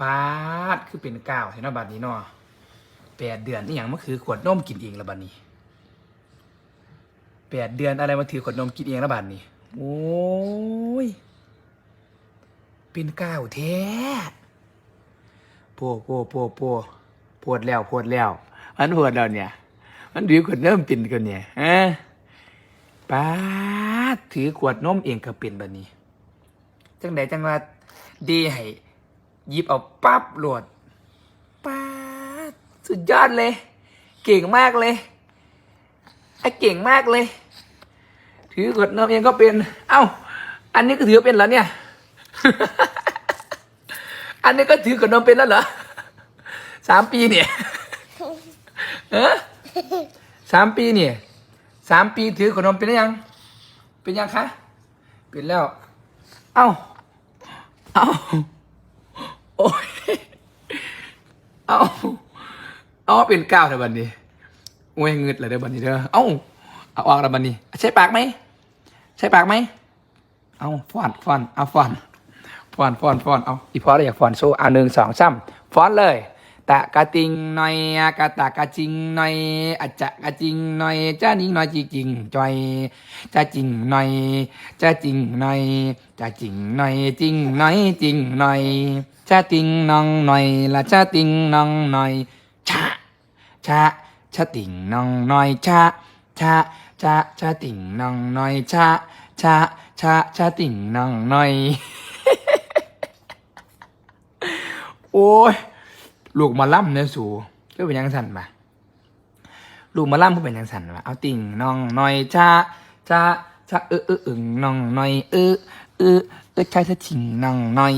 ปาดคือเป็นก้าวเห็นนาบัดนี้เนาะแปดเดือนนี่อย่างมันคือขวดนมกินเองละบัดนี้แปดเดือนอะไรมาถือขวดนมกินเองละบัดนี้ โอ้ย เป็นก้าวแท้โปโปโปโปปวดแล้วปวดแล้วมันปวดแล้วเนี่ย มันถือขวดนมกินกันเนี่ยฮะป้าดถือขวดนมเองก็เป็นแบบนี้ จังใดจังว่าดีให้ห ยิบเอาปั๊บโหลดป้าดสุดยอดเลย เก่งมากเลยไอ้เก่งมากเลย ถือกดนมเองก็เป็น เอ้า อันนี้ก็ถือเป็นแล้วเนี่ย อันนี้ก็ถือกดนมเป็นแล้วเหรอสามปีเนี่ยเออสามปีเนี่ยสามปีถือกดนมเป็นหรือยัง เป็นยังคะ เป็นแล้ว เอ้า เอ้า โอ้ย เอ้าเอาเป็นก้าวเถอะบันนี้โอ้ยเงืดเลยเด้อบันนี้เด้อ เอ้าเอาออกแล้วบันนี้ ใช้ปากไหม ใช้ปากไหม เอาฟอนฟอนเอาฟอนฟอนฟอนฟอนเอาอีพอเราอยากฟอนโซ่เอาหนึ่งสองสามฟอนเลย ตะกะติงหน่อยกะตะกะจิงหน่อยอะจะกะจิงหน่อยจ้านิ่งหน่อยจิงจิงจอยจ้าจิงหน่อยจ้าจิงหน่อยจ้าจิงหน่อยจิงหน่อยจิงหน่อยจ้าติงน้องหน่อยละจ้าติงน้องหน่อยชะชะชะติงน้องหน่อยชะชะชะชะติงน้องหน่อยชะชะชะชะติงน้องหน่อยโอ้ย ลูกมาล่ำเนื้อสูก็เป็นยังสันปะลูกมาล่ำก็เป็นยังสันปะเอาติ่งน้องน่อยจ้าจ้าจ้าเออเอออึงน้องน่อยเออเออเออชาชาติงน้องน่อย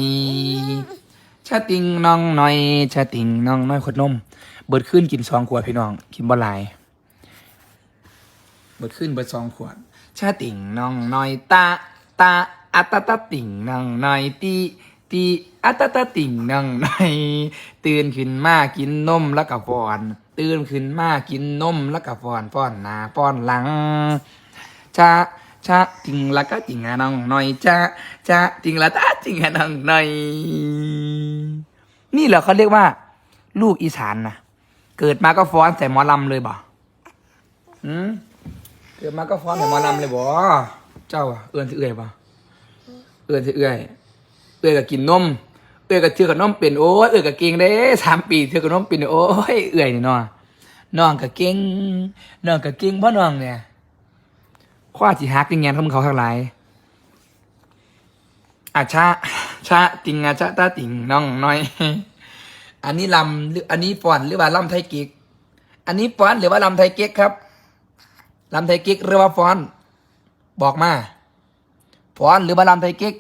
ชาติงน้องน่อยชาติงน้องน่อยขวดนม เบิดขึ้นกินสองขวดพี่น้องกินบ่หลาย เบิดขึ้นเบิดสองขวด ชาติ่งน้องน่อยตาตาอัตตาตาติ่งน้องน่อยตี ตีอัตตาติ่งน้องหน่อยตื่นขึ้นมากินนมแล้วก็ฟอน ตื่นขึ้นมากินนมแล้วก็ฟอนฟอนหน้าฟอนหลังชาชาติ่งแล้วก็ติงอะน้องหน่อยชาชาติ่งแล้วตาติงอะน้องหน่อย นี่เหรอเขาเรียกว่า ลูกอีสานนะเกิดมาก็ฟ้อนใส่หมอลำเลยบ่อืมเกิดมาก็ฟ้อนแต่หมอนำเลยบ่เจ้าอะเอื้อนสิเอื้อยบ่เอื้อนสิเอื้อย เอื้อยก็กินนมเอื้อยก็เทือกับนมเป็นโอ้ยเอื้อยก็เก่งเด้สามปีเทือกับนมเป็นโอ้ยเอื้อยนี่เนาะน้องก็เก่งน้องก็เก่งเพราะน้องเนี่ยคว้าสิฮักยังไงเขามึงเขาข้งหลายอาชาชาติงอาชาตาติงน้องน้อย อันนี้ลำหรืออันนี้ฟ้อนหรือว่าลำไทยเก๊กอันนี้ฟ้อนหรือว่าลำไทยเก๊กครับลำไทยกิ๊กหรือว่าฟอน บอกมาฟอนหรือว่าลำไทยกิ๊ก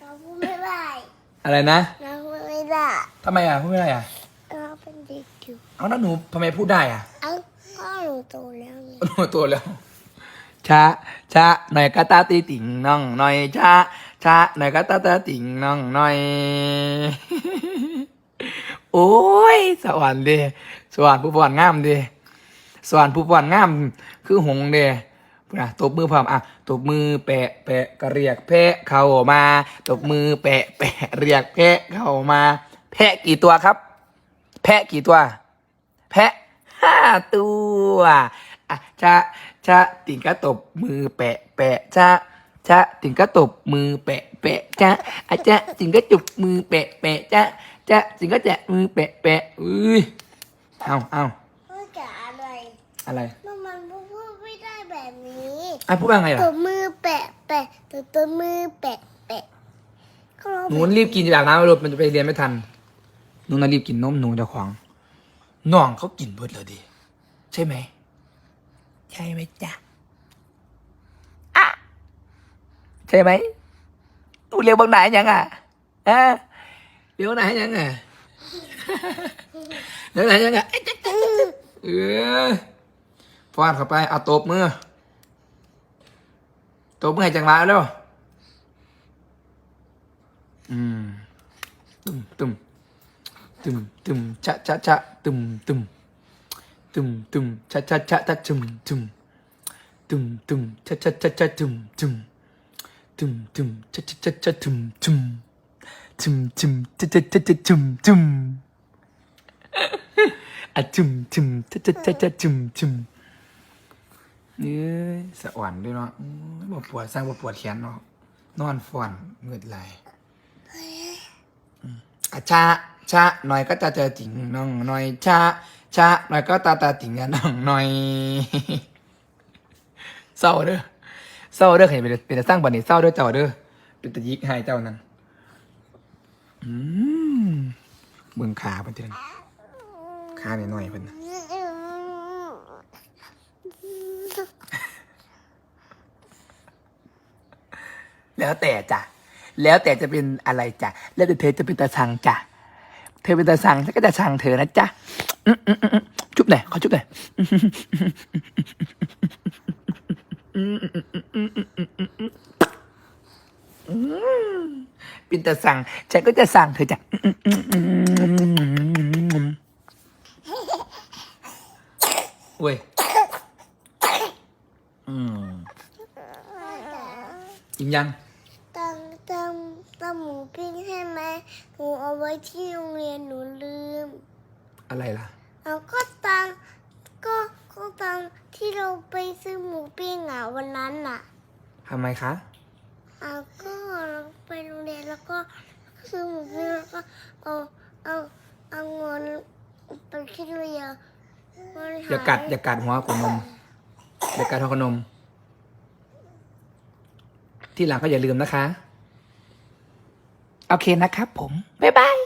เราพูดไม่ได้อะไรนะเราพูดไม่ได้ทำไมอะพูดไม่ได้อะเราเป็นเด็กอยู่เอาแล้วหนูทำไมพูดได้อะเอ้าพ่อหนูโตแล้วไงหนูตัวแล้วช้าช้าหน่อยกะตาตีติ่งน้องหน่อยช้าช้าหน่อยกะตาตาติ่งน้องหน่อย โอ้ย สวรรค์เดสวรรค์ผู้ฟอนงามเดสวรรค์ผู้ฟอนงาม คือหงส์เดพูด นะตบมือพร้อมอะตบมือแปะแปะก็เรียกแพะเข้ามาตบมือแปะแปะเรียกแพะเข้ามา แพะกี่ตัวครับ แพะกี่ตัว แพะห้าตัวอะจะจะติ่งก็ตบมือแปะแปะจะจะติ่งก็ตบมือแปะแปะจะอะจะติ่งก็จุบมือแปะแปะจะจะติ่งก็แจะมือแปะแปะอุ้ยเอาเอาพูดกับอะไรอะไร มันมันพูดไม่ได้แบบนี้ อะพูดว่าไงล่ะตัวมือแปะแปะตัวตัวมือแปะแปะก็เราหนูรีบกินจะอาบน้ำไปรถมันจะไปเรียนไม่ทันหนูน่ะรีบกินนมหนูเจ้าของน้องเขากินเบิดเลยดิใช่ไหมใช่ไหมจ๊ะอะใช่ไหมตูเรียวบางไหนยังอะอะเรียวไหนยังอะเรียวไหนยังอะเอ๊ะจ๊ะจ๊ะจ๊ะจ๊ะเออฟาดเข้าไปเอาตบมือ ตบมือให้จังหวะแล้ว อืมตึมตึมตึมตึมชะชะชะตึมตึมตึมตึมชะชะชะชะตึมตึมตึมตึมชะชะชะชะตึมตึมตึมตึมชะชะชะชะตึมตึมจุมจุมจะจะจะจะจุมจุมอะจุมจุมจะจะจะจะจุมจุม เอ้ยสะอ่อนด้วยเนาะบ่ปวดสร้างบ่ปวดแขนเนาะนอนฟ่อนเงืดไหลอืมอะชาชาหน่อยก็จะเจอจิงน้องหน่อยชาชาหน่อยก็ตาตาจิงกันน้องหน่อยเศร้าเด้อเศร้าเด้อใครเป็นเป็นสร้างบันนี้เศร้าเด้อเจ้าเด้อเป็นตะยิกให้เจ้านั้นอืมเบิ่งขาเพิ่นเด้อขาหน่อยๆเพิ่นนะ แล้วแต่จ้ะแล้วแต่จะเป็นอะไรจ้ะแล้วแต่เธอจะเป็นตาชังจ้ะเธอเป็นตาชังฉันก็จะชังเธอนะจ๊ะจุ๊บหน่อยขอจุ๊บหน่อยป็นต่สั่งฉันก็จะสั่งเธอจ้ะเว้ยอืมกินยังตังตังตัง หมูปิ้งใช่ไหมหนูเอาไว้ที่โรงเรียนหนูลืม อะไรล่ะเอาก็ตังก็ก็ตังที่เราไปซื้อหมูปิ้งอะวันนั้นอะทำไมคะเอาก็เราไปโรงเรียนแล้วก็ซื้อหมูปิ้งแล้วก็เอาเอาเอาเงินไปคิดเรียนมันหอย่ากัดอย่ากัดหัวขนมอย่ากัดหัวขนม ที่หลังก็อย่าลืมนะคะ โอเคนะครับผมบ๊ายบาย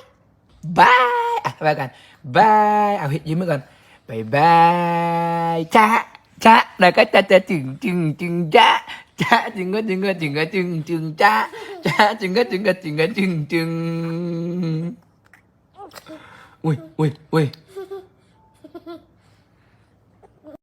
บายอะไปกันบายเอายิ้มมือก่อนบายบายจ้าจ้าแล้วก็จะจะจึงจึงจึงจ้าจ้าจึงก็จึงก็จึงก็จึงจึงจ้าจ้าจึงก็จึงก็จึงก็จึงจึงอุ้ยอุ้ยอุ้ย